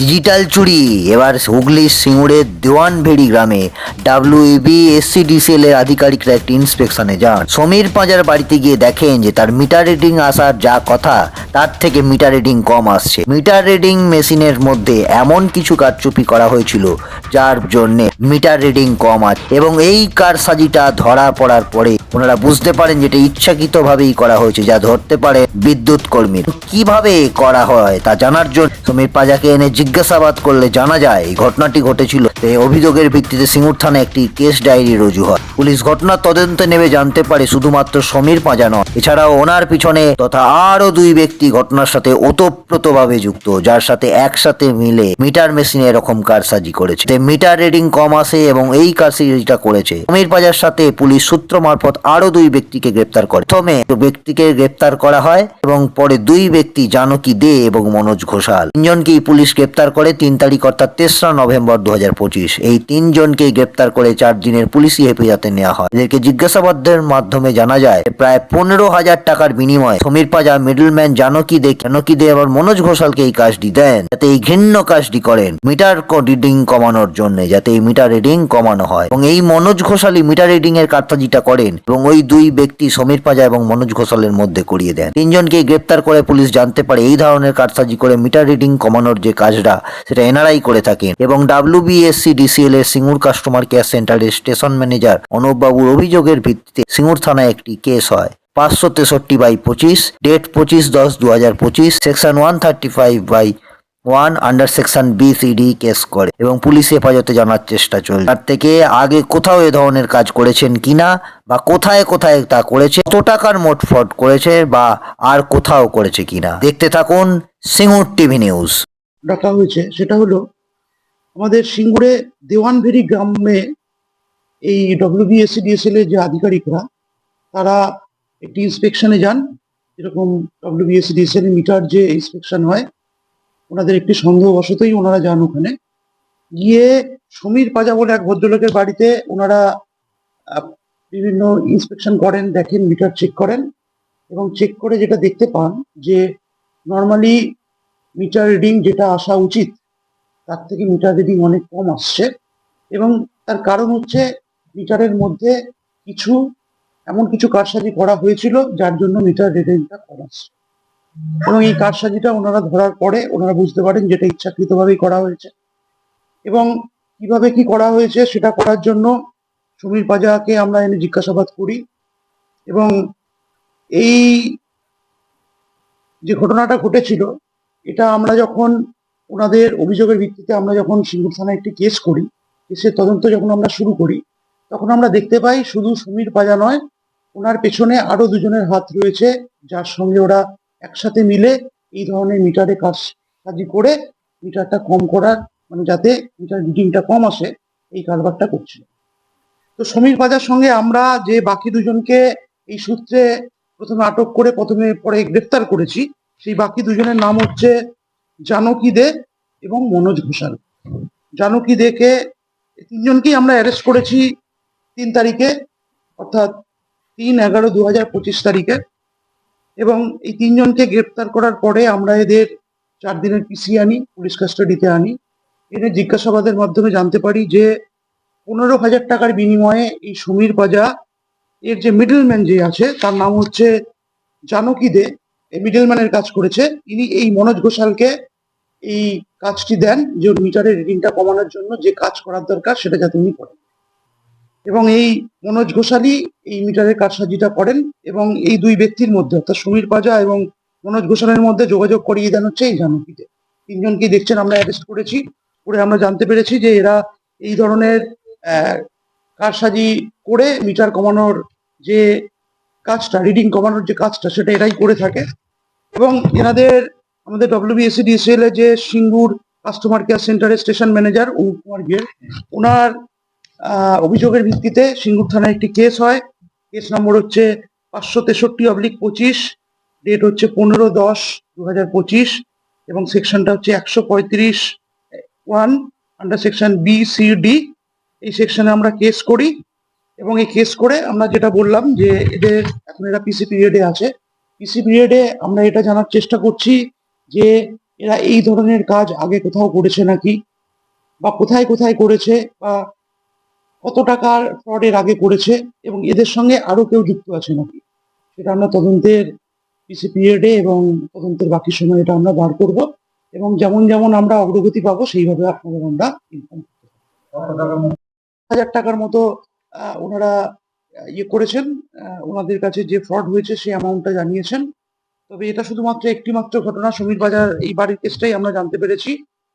Digital চুরি। এবার হুগলির সিঙ্গুরের দেওয়ানভেড়ি গ্রামে ডাব্লিউবি এসসিডিসিএল এর আধিকারিকরা একটি ইন্সপেকশনে যান। সমীর পাঁজার বাড়িতে গিয়ে দেখেন যে তার মিটার রিডিং আসার যা কথা, তার থেকে মিটার রিডিং কম আসছে। মিটার রিডিং মেশিনের মধ্যে এমন কিছু কারচুপি করা হয়েছিল যার জন্য মিটার রিডিং কম আছে এবং এই কারসাজিটা ধরা পড়ার পরে ওনারা বুঝতে পারেন যেটা ইচ্ছাকৃতভাবেই করা হয়েছে, যা ধরতে পারে বিদ্যুৎ কর্মীর কীভাবে করা হয় তা জানার জন্য সমীর পাজাকে এনে জিজ্ঞাসাবাদ করলে জানা যায়, এই ঘটনাটি ঘটেছিল। এই অভিযোগের ভিত্তিতে সিঙ্গুর থানায় একটি কেস ডায়েরি রুজু হয়। পুলিশ ঘটনার তদন্তে নেমে জানতে পারে শুধুমাত্র সমীর পাঁজা নয় এছাড়াও ওনার পিছনে তথা আরও দুই ব্যক্তি ঘটনার সাথে ওতপ্রোতভাবে যুক্ত, যার সাথে একসাথে মিলে মিটার মেশিনে এরকম কারসাজি করেছে। মিটার রিডিং কম আসে এবং এই কারসাজিটা করেছে। সমীর পাজার সাথে পুলিশ সূত্র মারফত আরও দুই ব্যক্তিকে গ্রেপ্তার করে। প্রথমে ব্যক্তিকে গ্রেপ্তার করা হয় এবং পরে দুই ব্যক্তি জানকী দে এবং মনোজ ঘোষাল। তিনজনকেই পুলিশ গ্রেপ্তার করে তিন তারিখ অর্থাৎ তেসরা নভেম্বর দু হাজার পঁচিশ। এই তিনজনকে গ্রেপ্তার করে চার দিনের পুলিশি হেফাজতে নেওয়া হয়। এদেরকে জিজ্ঞাসাবাদের মাধ্যমে জানা যায়, প্রায় পনেরো হাজার টাকার বিনিময়ে সমীর পাজা মিডলম্যান জানকী দে জানকী দে আবার মনোজ ঘোষালকে এই কাজটি দেন, যাতে এই ঘৃণ্য কাজটি করেন মিটার রিডিং কমানোর জন্য, যাতে এই মিটার রিডিং কমানো হয়। এবং এই মনোজ ঘোষালই মিটার রিডিং এর কারসাজিটা করেন এবং ওই দুই ব্যক্তি সমীর পাজা এবং মনোজ ঘোষালের মধ্যে করিয়ে দেন। তিনজনকে গ্রেপ্তার করে পুলিশ জানতে পারে, এই ধরনের কারসাজি করে মিটার রিডিং কমানোর যে কাজটা সেটা এনআরআই করে থাকেন। এবং ডাব্লিউবিএসসি ডিসিএল এর সিঙ্গুর কাস্টমার কেয়ার সেন্টারের স্টেশন ম্যানেজার অনুপ বাবুর অভিযোগের ভিত্তিতে সিঙ্গুর থানায় একটি কেস হয়। পাঁচশো তেষট্টি বাই পঁচিশ ডেট পঁচিশ দশ দু হাজার পঁচিশ section one thirty five by one under section B CD case করে এবং পুলিশ হেফাজতে জানার চেষ্টা চলছে। তার থেকে আগে কোথাও এ ধরনের কাজ করেছেন কিনা বা কোথায় কোথায় তা করেছে, কত টাকার মোট করেছে বা আর কোথাও করেছে কিনা, দেখতে থাকুন সিঙ্গুর টিভি নিউজ ডাকা হয়েছে, সেটা হলো আমাদের সিঙ্গুরে দেওয়ানভেরি গ্রামে এই ডব্লিউবিএসসিডিএসএল এর যে আধিকারিকরা, তারা একটি ইন্সপেকশনে যান, যেরকম ডব্লিউবিএসসিডিএসএল এর মিটার যে ইন্সপেকশন হয়, ওনাদের একটি সন্দেহবশতই ওনারা যান ওখানে। গিয়ে সমীর পাজা বলে এক ভদ্রলোকের বাড়িতে ওনারা বিভিন্ন ইন্সপেকশন করেন, দেখেন মিটার চেক করেন এবং চেক করে যেটা দেখতে পান যে নর্মালি মিটার রিডিং যেটা আসা উচিত, তার থেকে মিটার রিডিং অনেক কম আসছে। এবং তার কারণ হচ্ছে মিটারের মধ্যে কিছু, এমন কিছু কারসাজি করা হয়েছিল, যার জন্য মিটার রিডিংটা কম আসছে। এবং এই কারসাজিটা ওনারা ধরার পরে ওনারা বুঝতে পারেন যেটা ইচ্ছাকৃতভাবেই করা হয়েছে। এবং কীভাবে কি করা হয়েছে সেটা করার জন্য সমীর পাজাকে আমরা এনে জিজ্ঞাসাবাদ করি। এবং এই যে ঘটনাটা ঘটেছিল এটা আমরা যখন ওনাদের অভিযোগের ভিত্তিতে আমরা যখন সিঙ্গুর থানায় একটি কেস করি, কেসের তদন্ত যখন আমরা শুরু করি, তখন আমরা দেখতে পাই শুধু সমীর পাজা নয়, ওনার পেছনে আরও দুজনের হাত রয়েছে, যার সঙ্গে ওরা একসাথে মিলে এই ধরনের মিটারে কাজ কাজি করে মিটারটা কম করার মানে যাতে মিটার রিডিংটা কম আসে, এই কারবারটা করছিল তো সমীর পাজার সঙ্গে আমরা যে বাকি দুজনকে এই সূত্রে প্রথমে আটক করে প্রথমে পরে গ্রেফতার করেছি সেই বাকি দুজনের নাম হচ্ছে জানকী দে এবং মনোজ ঘোষাল। জানকী দেকে তিনজনকেই আমরা অ্যারেস্ট করেছি তিন তারিখে, অর্থাৎ তিন এগারো দু হাজার পঁচিশ তারিখে। এবং এই তিনজনকে গ্রেপ্তার করার পরে আমরা এদের চার দিনের পিসি আনি, পুলিশ কাস্টাডিতে আনি। এদের জিজ্ঞাসাবাদের মাধ্যমে জানতে পারি যে পনেরো হাজার টাকার বিনিময়ে এই সমীর পাজা, এর যে মিডলম্যান যে আছে, তার নাম হচ্ছে জানকী দে। মিডলম্যানের কাজ করেছে। ইনি এই মনোজ ঘোষালকে এই কাজটি দেন যে মিটারের রিডিংটা কমানোর জন্য যে কাজ করার দরকার সেটা যাতে উনি করেন। এবং এই মনোজ ঘোষালই এই মিটারের কারসাজিটা করেন এবং এই দুই ব্যক্তির মধ্যে, অর্থাৎ সমীর পাজা এবং মনোজ ঘোষালের মধ্যে যোগাযোগ করিয়ে দেন হচ্ছে এই জানকীতে। তিনজনকে দেখছেন, আমরা অ্যারেস্ট করেছি। করে আমরা জানতে পেরেছি যে এরা এই ধরনের কারসাজি করে মিটার কমানোর যে কাজটা রিডিং কমানোর যে কাজটা, সেটা এরাই করে থাকে। এবং এনাদের আমাদের ডব্লিউবিএসসি ডিএসএল এর যে সিঙ্গুর কাস্টমার কেয়ার সেন্টারের স্টেশন ম্যানেজার অনুপ কুমার গের ওনার অভিযোগের ভিত্তিতে সিঙ্গুর থানায় একটি কেস হয়। কেস নম্বর হচ্ছে পাঁচশো তেষট্টি অবলিক পঁচিশ ডেট হচ্ছে পনেরো দশ দু হাজার পঁচিশ এবং সেকশনটা হচ্ছে একশো পঁয়ত্রিশ one under section B C D এই সেকশনে আমরা কেস করি। এবং এই কেস করে আমরা যেটা বললাম যে এদের, এখন এরা পিসি পিরিয়ডে আছে। পিসি পিরিয়ডে আমরা এটা জানার চেষ্টা করছি যে এরা এই ধরনের কাজ আগে কোথাও করেছে নাকি? বা কোথায় কোথায় করেছে? বা কত টাকার ফ্রডের আগে করেছে? এবং এদের সঙ্গে আরও কেউ যুক্ত আছে নাকি? সেটা আমরা তদন্তের পিসি পিরিয়ডে এবং তদন্তের বাকি সময় এটা আমরা বার করব। এবং যেমন যেমন আমরা অগ্রগতি পাবো, সেইভাবে আপনাদের আমরা ইনফর্ম হাজার টাকার মতো ওনারা ইয়ে করেছেন ওনাদের কাছে যে ফ্রড হয়েছে সেই অ্যামাউন্টটা জানিয়েছেন। তবে এটা শুধুমাত্র একটি মাত্র ঘটনা, সমীর বাজার এই বাড়ির কেসটাই আমরা জানতে পেরেছি।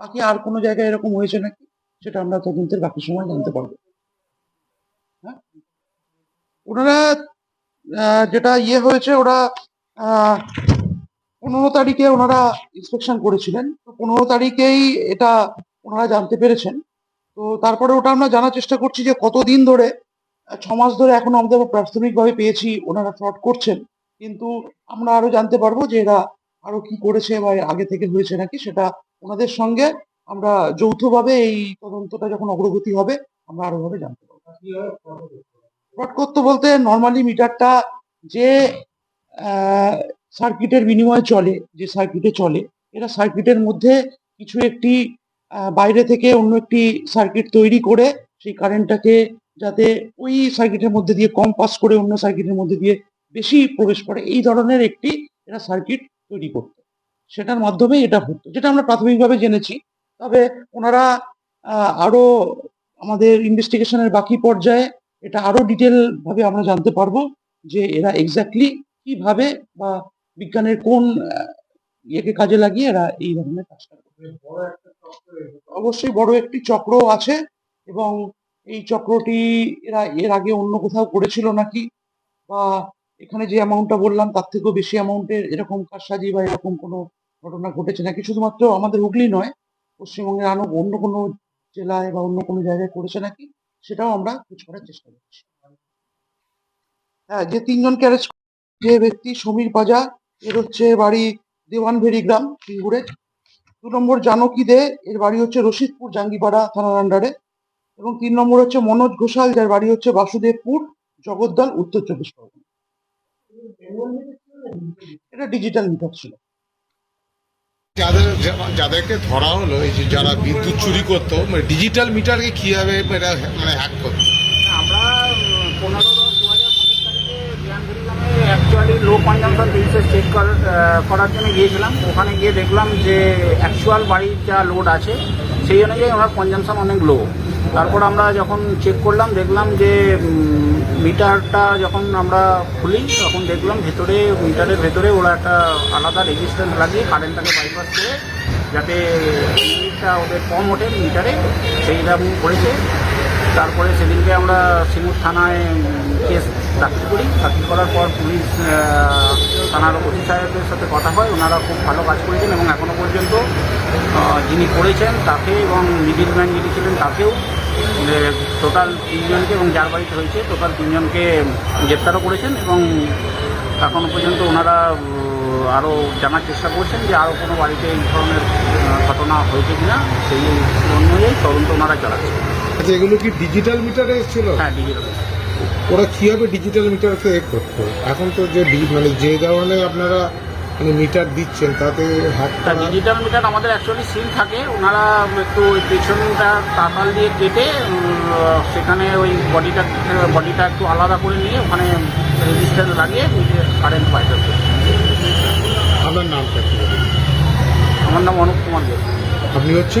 বাকি আর কোনো জায়গায় এরকম হয়েছে নাকি, সেটা আমরা তদন্তের বাকি সময় জানতে পারব। হ্যাঁ? ওনারা যেটা ইয়ে হয়েছে, ওরা পনেরো তারিখে ওনারা ইন্সপেকশন করেছিলেন। তো পনেরো তারিখেই এটা ওনারা জানতে পেরেছেন। তো তারপরে ওটা আমরা জানার চেষ্টা করছি যে কতদিন ধরে ছ মাস ধরে এখন আমাদের প্রাথমিকভাবে পেয়েছি, ওনারা ফ্রড করছেন। কিন্তু আমরা আরও জানতে পারব যে এরা আরও কি করেছে বা আগে থেকে হয়েছে নাকি, সেটা ওনাদের সঙ্গে আমরা যৌথভাবে এই তদন্তটা যখন অগ্রগতি হবে, আমরা আরও ভাবে জানতে পারব। ফ্রড করতে বলতে নর্মালি মিটারটা যে সার্কিটের বিনিময়ে চলে, যে সার্কিটে চলে, এরা সার্কিটের মধ্যে কিছু একটি বাইরে থেকে অন্য একটি সার্কিট তৈরি করে সেই কারেন্টটাকে যাতে ওই সার্কিটের মধ্যে দিয়ে কম পাস করে অন্য সার্কিটের মধ্যে দিয়ে বেশি প্রবেশ করে। এই ধরনের একটি এরা সার্কিট তৈরি করতো। সেটার মাধ্যমে এটা হতো, যেটা আমরা প্রাথমিকভাবে জেনেছি। তবে ওনারা আরও আমাদের ইনভেস্টিগেশনের বাকি পর্যায়ে এটা আরও ডিটেল ভাবে আমরা জানতে পারব যে এরা এক্স্যাক্টলি কীভাবে বা বিজ্ঞানের কোন ইয়েকে কাজে লাগিয়ে এরা এই ধরনের কাজটা অবশ্যই বড় একটি চক্র আছে এবং এই চক্রটি এরা, এর আগে অন্য কোথাও করেছিল নাকি? বা এখানে যে অ্যামাউন্টটা বললাম, তার থেকেও বেশি অ্যামাউন্টের এরকম কারসাজি বা এরকম কোনো ঘটনা ঘটেছে নাকি? শুধুমাত্র আমাদের হুগলি নয়, পশ্চিমবঙ্গের আরও অন্য কোনো জেলায় বা অন্য কোনো জায়গায় করেছে নাকি? সেটাও আমরা খোঁজ করার চেষ্টা করছি। হ্যাঁ যে তিনজনকে অ্যারেস্ট যে ব্যক্তি, সমীর পাজা এর হচ্ছে বাড়ি দেওয়ানভেরি গ্রাম, সিঙ্গুরে। দু নম্বর জানকী দে এর বাড়ি হচ্ছে রশিদপুর জাঙ্গিপাড়া থানার আন্ডারে এবং তিন নম্বর হচ্ছে মনোজ ঘোষাল যার বাড়ি হচ্ছে বাসুদেবপুর জগদ্দল উত্তর চব্বিশ পরগনা। এটা ডিজিটাল মিটার ছিল। যাদের যাদেরকে ধরা হলো এই যে যারা বিদ্যুৎ চুরি করতো মানে ডিজিটাল মিটারকে কীভাবে এটা মানে হ্যাক করতো? আমরা পনেরো দশ দু হাজার পঁচিশ তারিখে জ্ঞানগুড়ি গ্রামে অ্যাকচুয়ালি লো কনজামশন বিলসে চেক করার জন্য গিয়েছিলাম। ওখানে গিয়ে দেখলাম যে অ্যাকচুয়াল বাড়ির যা লোড আছে, সেই অনুযায়ী ওনার কনজামশন অনেক লো তারপর আমরা যখন চেক করলাম, দেখলাম যে মিটারটা যখন আমরা খুলি, তখন দেখলাম ভেতরে, মিটারের ভেতরে ওরা একটা আলাদা রেজিস্ট্যান্স লাগিয়ে কারেন্টটাকে বাইপাস করে, যাতে ইউনিটটা ওদের কম ওঠে মিটারে সেইরকম করেছে। তারপরে সেদিনকে আমরা সিঙ্গুর থানায় কেস দাখিল করি দাখিল করার পর পুলিশ থানার ওসি সাহেবের সাথে কথা হয় ওনারা খুব ভালো কাজ করেছেন এবং এখনও পর্যন্ত যিনি করেছেন তাকে এবং মিডিলম্যান যিনি ছিলেন তাকেও টোটাল তিনজনকে এবং যার বাড়িতে হয়েছে টোটাল তিনজনকে গ্রেপ্তারও করেছেন এবং এখনও পর্যন্ত ওনারা আরও জানার চেষ্টা করছেন যে আরও কোনো বাড়িতে এই ধরনের ঘটনা হয়েছে কিনা সেই অনুযায়ী তদন্ত ওনারা চালাচ্ছেন। আচ্ছা এগুলো কি ডিজিটাল মিটারে এসেছিল? হ্যাঁ ডিজিটাল ওরা কীভাবে ডিজিটাল মিটারকে এ করতো? এখন তো যে মানে যে ধরনের আপনারা মানে মিটার দিচ্ছেন তাতে হ্যাক তা ডিজিটাল মিটার আমাদের অ্যাকচুয়ালি সিম থাকে। ওনারা একটু ওই পেছনটা তাতাল দিয়ে কেটে সেখানে ওই বডিটা বডিটা একটু আলাদা করে নিয়ে ওখানে রেজিস্টার লাগিয়ে কারেন্ট পাই আপনার নামটা আমার নাম অনুপ কুমার দেব আপনি হচ্ছে